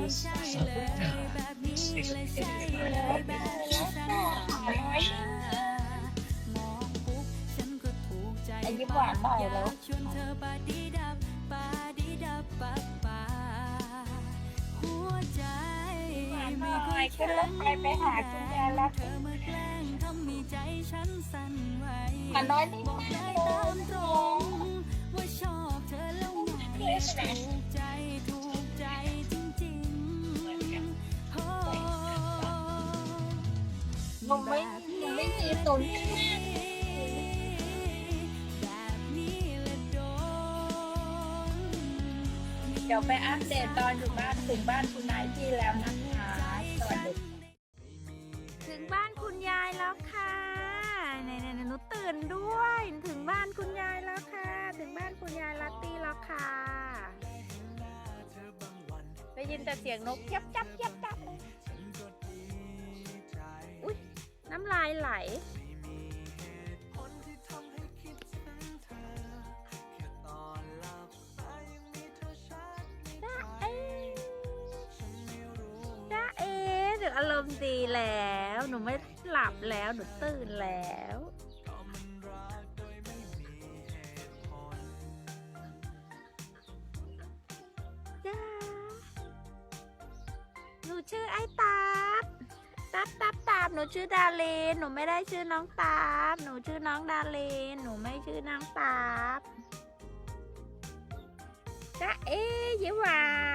อันหามองปุ๊บฉันก็ถูกใจไอ้ยิ้มหวานหน่อยแล้วหวานบ่อยขึ้นรถไฟไปหาคุณยายรักมันน้อยนี่บอกได้ตามตรงว่าชอบเธอแล้วไง หนูไม่หนูไม่มีตุนแบบนี้ละโดนเดี๋ยวไปอัปเดตตอนอยู่บ้านถึงบ้านคุณนายที่แล้วนะคะสวัสดีถึงบ้านคุณยายแล้วค่ะไหนๆๆหนูตื่นด้วย ถึงบ้านคุณยายแล้วค่ะ ถึงบ้านคุณยายลัตตี้แล้วค่ะ ได้ยินแต่เสียงนกเย็บจับเย็บายไหล จ้าเอ๋จ้าเอ๋หนูอารมณ์ดีแล้ว หนูไม่หลับแล้ว หนูตื่นแล้วจ้าหนูชื่อไอ้ตับตับตับตับ หนูชื่อดาเลนหนูไม่ได้ชื่อน้องตาบหนูชื่อน้องดาเลนหนูไม่ชื่อน้องตาบจ้าเอ๊ยิ้มหวานยิ้มหวาน